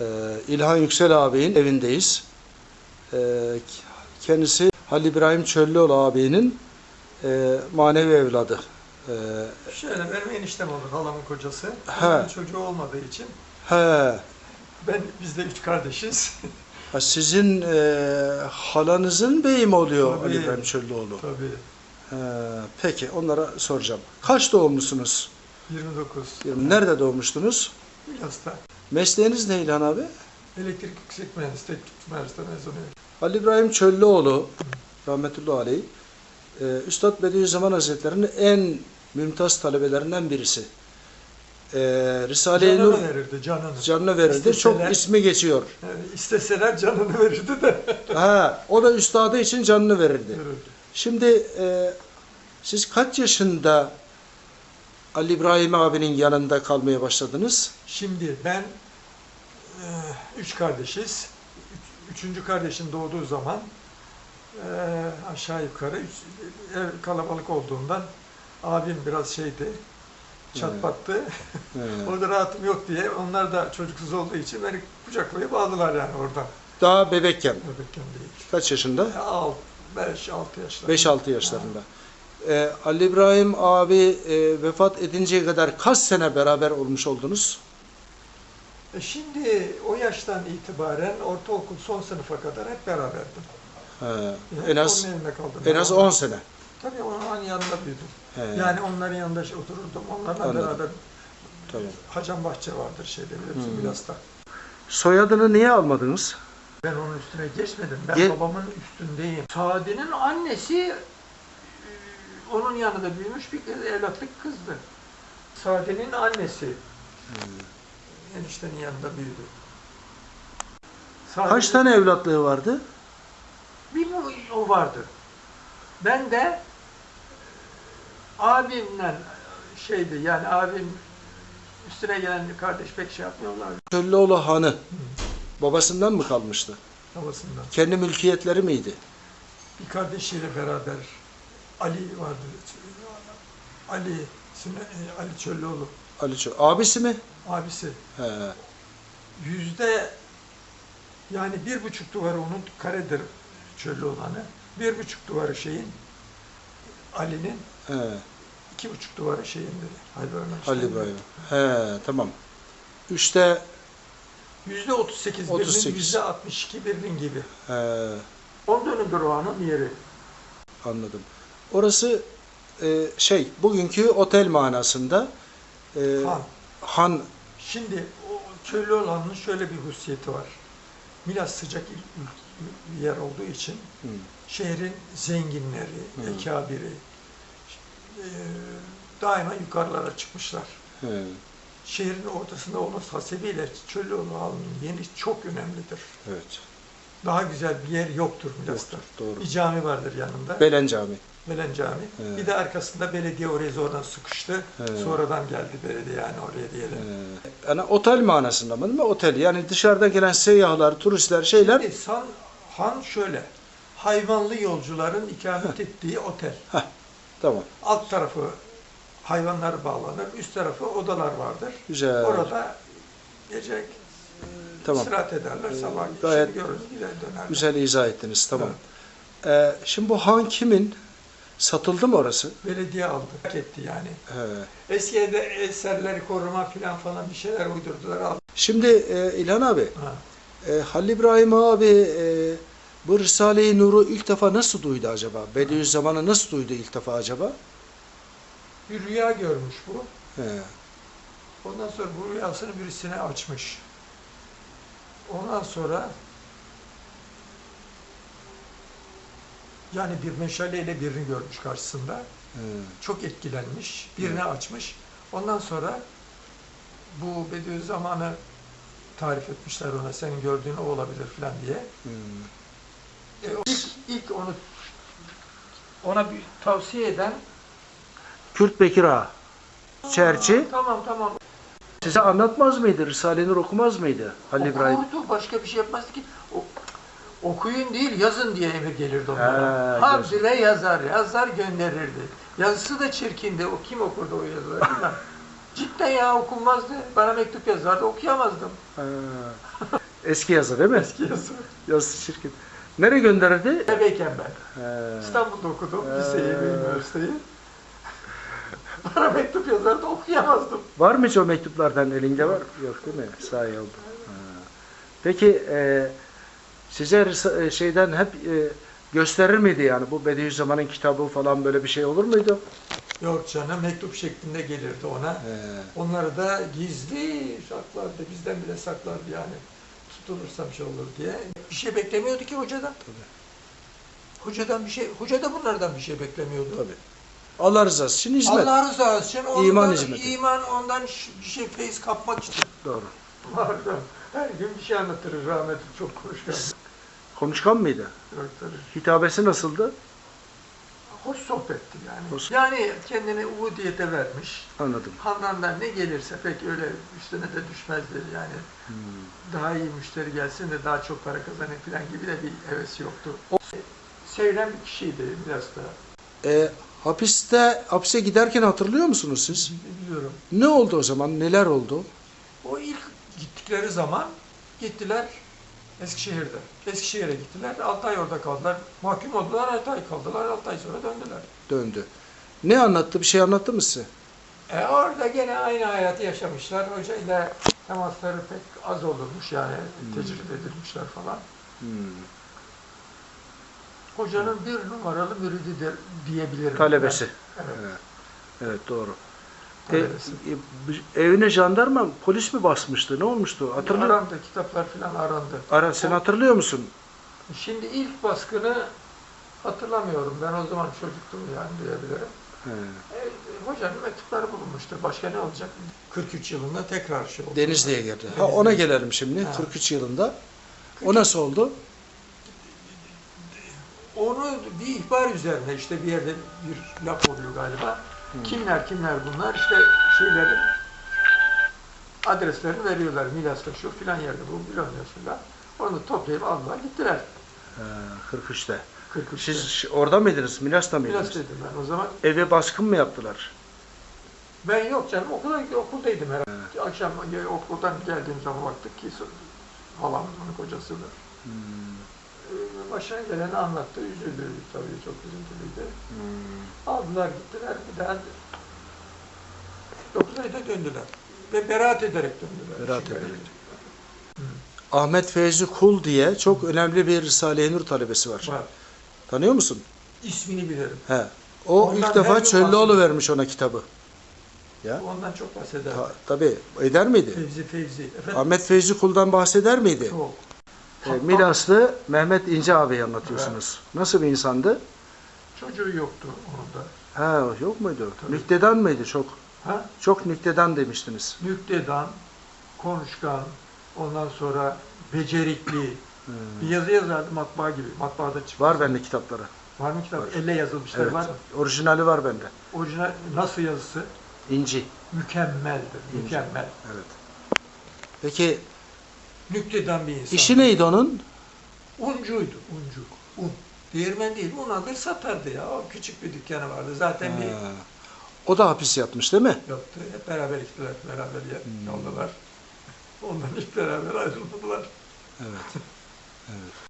Ee, İlhan Yüksel ağabeyin evindeyiz. Ee, kendisi Halil İbrahim Çöllüoğlu ağabeyinin e, manevi evladı. Ee, Şöyle benim eniştem olur halamın kocası. He. Çocuğu olmadığı için he, ben biz de üç kardeşiz. ha, sizin e, halanızın beyi mi oluyor Tabii. Ali İbrahim Çöllüoğlu? Tabii. He, peki onlara soracağım. Kaç doğumlusunuz? 29. Nerede doğmuştunuz? Milas'ta. Mesleğiniz ne İlhan abi? Elektrik yüksek mühendisi, teknik üniversite mezunuyum. Ali İbrahim Çöllüoğlu rahmetullahi aleyh e, Üstad Bediüzzaman Hazretleri'nin en mümtaz talebelerinden birisi. E, Risale-i Nur Canını verirdi, canını. canını verirdi. İsteseler- Çok ismi geçiyor. Yani isteseler canını verirdi de. Ha, o da üstadı için canını verirdi. verirdi. Şimdi e, siz kaç yaşında Ali İbrahim abinin yanında kalmaya başladınız? Şimdi ben e, üç kardeşiz. Üç- üçüncü kardeşim doğduğu zaman e, aşağı yukarı üç, ev kalabalık olduğundan abim biraz şeydi, çatpattı. He. Orada rahatım yok diye onlar da çocuksuz olduğu için beni kucaklayıp aldılar yani oradan. Daha bebekken. Bebekken değil. Kaç yaşında? 5-6 yaşlarında. 5-6 yaşlarında. Ee, Ali İbrahim abi e, vefat edinceye kadar kaç sene beraber olmuş oldunuz? E şimdi o yaştan itibaren ortaokul son sınıfa kadar hep beraberdim. He, Yani en az en az 10 sene. Tabii onun yanında büyüdüm. He, Yani onların yanında şey otururdum. Onlarla Anladım. beraber tamam. Hacan Bahçe vardır şeyde bilirsin Hmm. Milas'ta. Soyadını niye almadınız? Ben onun üstüne geçmedim. Ben Ge- babamın üstündeyim. Sadi'nin annesi onun yanında büyümüş bir kız, evlatlık kızdı. Sadi'nin annesi Hmm. eniştenin yanında büyüdü. Sadi- Kaç tane evlatlığı vardı? Bir o vardı. Ben de abimle şeydi yani abim üstüne gelen kardeş pek şey yapmıyorlar Çöllüoğlu Hanı babasından mı kalmıştı? havasından. Kendi mülkiyetleri miydi? Bir kardeşiyle beraber Ali vardı. Ali, e, Ali Çöllüoğlu Ali Çö abisi mi? abisi. He. Yüzde yani bir buçuk duvarı onun karedir Çöllüoğlan'ı. Bir buçuk duvarı şeyin Ali'nin He. iki buçuk duvarı şeyindir. Halil İbrahim. He, tamam. Üçte Yüzde 38 birinin, 38. yüzde 62 birinin gibi. he, 10 dönümdür o hanın yeri. Anladım. Orası e, şey, bugünkü otel manasında e, Han. han Şimdi o köylü olanın şöyle bir hususiyeti var. Milas sıcak bir yer olduğu için Hı. şehrin zenginleri, Hı. ekabiri e, daima yukarılara çıkmışlar. he, Şehrin ortasında olması hasebiyle Çöllüoğlu halının yeri çok önemlidir. evet. Daha güzel bir yer yoktur Milas'ta. Doğru. Bir cami vardır yanında. Belen Cami. Belen Cami. Evet. Bir de arkasında belediye oraya zordan sıkıştı. Evet. Sonradan geldi belediye yani oraya diyelim. Ee, yani otel manasında mı değil mi? Otel. Yani dışarıdan gelen seyyahlar, turistler, şeyler Şimdi san, han şöyle. Hayvanlı yolcuların ikamet ettiği otel. tamam. Alt tarafı hayvanlar bağlanır. Üst tarafı odalar vardır. Güzel. Orada gece Tamam. istirahat ederler. Ee, Sabah gayet gayet görürüz dönerler. Güzel izah ettiniz. Tamam. Ee, şimdi bu han kimin? Satıldı mı orası? Belediye aldı. Hak etti yani. He. Eskiye de eserleri koruma falan falan bir şeyler uydurdular. Aldı. Şimdi e, İlhan abi, Ha. e, Halil İbrahim abi e, bu Risale-i Nur'u ilk defa nasıl duydu acaba? Bediüzzaman'ı nasıl duydu ilk defa acaba? Bir rüya görmüş bu. He. Ondan sonra bu rüyasını birisine açmış. Ondan sonra yani bir meşaleyle birini görmüş karşısında. He. Çok etkilenmiş. Birine açmış. Ondan sonra bu Bediüzzaman'ı tarif etmişler ona. Senin gördüğün o olabilir falan diye. Hmm. E, ilk, ilk onu ona bir tavsiye eden Kürt Bekir Ağa, Çerçi, tamam tamam size anlatmaz mıydı? Risale-i Nur okumaz mıydı Halil İbrahim? Okurdu, başka bir şey yapmazdı ki. O, okuyun değil, yazın diye emir gelirdi onlara. He, Habire yazar, yazar gönderirdi. Yazısı da çirkindi. O kim okurdu o yazıları. Cidden ya okunmazdı. Bana mektup yazardı okuyamazdım. Ha. Eski yazı değil mi? Eski yazı. Yazı şirket. Nereye gönderirdi? Ebeyken ben. He. İstanbul'da okudum. Ee. Liseyi ve üniversiteyi. Bana mektup yazardı okuyamazdım. Var mı hiç o mektuplardan elinde var? Yok değil mi? Sahi oldu. Peki e, size e, şeyden hep e, gösterir miydi yani bu Bediüzzaman'ın kitabı falan böyle bir şey olur muydu? Yok canım mektup şeklinde gelirdi ona. He. Onları da gizli saklardı. Bizden bile saklardı yani. Tutulursa bir şey olur diye. Bir şey beklemiyordu ki hocadan. Hocadan bir şey, hoca da bunlardan bir şey beklemiyordu. Tabii. Allah rızası için hizmet. Allah rızası için ondan, İman hizmeti. iman ondan bir şey feyiz kapmak için. Doğru. Vardı. Her gün bir şey anlatırır rahmetli çok konuşkan. Konuşkan mıydı? Anlatırır. Hitabesi nasıldı? Hoş sohbetti yani. Hoş. Yani kendini ubudiyete vermiş. Anladım. Handan ne gelirse pek öyle üstüne de düşmezdi yani. Hmm. Daha iyi müşteri gelsin de daha çok para kazanayım falan gibi de bir hevesi yoktu. Sevilen bir kişiydi biraz da. E, hapiste hapse giderken hatırlıyor musunuz siz? Biliyorum. Ne oldu o zaman? Neler oldu? O ilk gittikleri zaman gittiler Eskişehir'de. Eskişehir'e gittiler. 6 ay orada kaldılar. Mahkum oldular. 6 ay kaldılar. 6 ay sonra döndüler. Döndü. Ne anlattı? Bir şey anlattı mı size? E orada gene aynı hayatı yaşamışlar. Hocayla temasları pek az olurmuş yani. Tecrübe edilmişler falan. Hmm. Hocanın bir numaralı müridi de, diyebilirim. Talebesi. Ben. Evet. Evet. Evet doğru. E, e, evine jandarma, polis mi basmıştı? Ne olmuştu? Hatırlıyor? Arandı, kitaplar falan arandı. Ara, sen hatırlıyor musun? Şimdi ilk baskını hatırlamıyorum. Ben o zaman çocuktum yani diyebilirim. He. E, hocanın mektupları bulunmuştur. Başka ne olacak? 43 yılında tekrar şey oldu. Denizli'ye geldi. Ha, ona gelelim şimdi. Ha. 43 yılında. O nasıl oldu? Onu bir ihbar üzerine işte bir yerde bir laf oluyor galiba. Kimler kimler bunlar işte şeylerin adreslerini veriyorlar. Milas'ta şu filan yerde bu bilmiyorsunlar. Onu toplayıp aldılar gittiler. He, 43'te. 43'te. Siz orada mıydınız? Milas'ta mıydınız? Milas dedim ben o zaman. Eve baskın mı yaptılar? Ben yok canım okula, okuldaydım herhalde. Akşam ya, okuldan geldiğim zaman baktık ki halamın onun kocasıdır. Hmm. Başına geleni anlattı. Üzüldü tabii çok üzüntülüydü. Hmm. Aldılar gittiler bir daha 9 ayda döndüler. Ve beraat ederek döndüler. Beraat ederek. Ahmet Feyzi Kul diye çok önemli bir Risale-i Nur talebesi var. Var. Tanıyor musun? İsmini bilirim. He. O Ondan ilk defa Çöllüoğlu vermiş ona kitabı. Ya. Ondan çok bahseder. Ta, tabii. Eder miydi? Fevzi Fevzi. Efendim? Ahmet Feyzi Kul'dan bahseder miydi? Çok. E, Milaslı Mehmet İnce abi anlatıyorsunuz. Nasıl bir insandı? Çocuğu yoktu onun da. Ha yok muydu? Tabii. Nüktedan mıydı çok? Ha? Çok nüktedan demiştiniz. Nüktedan, konuşkan, ondan sonra becerikli. Hmm. Bir yazı yazardı matbaa gibi. Matbaada çıktı. Var bende kitapları. Var mı kitap? Var. Elle yazılmışlar Evet. var mı? Orijinali var bende. Orijinal nasıl yazısı? İnci. Mükemmeldir. İnci. Mükemmel. Evet. Peki Nüktedan bir insan. işi neydi onun? Uncuydu. Uncu. Un. Değirmen değil. Un alır satardı ya. O küçük bir dükkanı vardı. Zaten bir Ha. O da hapis yatmış değil mi? yoktu. Hep beraber gittiler. Beraber Hmm. yoldalar. Ondan hep beraber ayrılmadılar. Evet. Evet.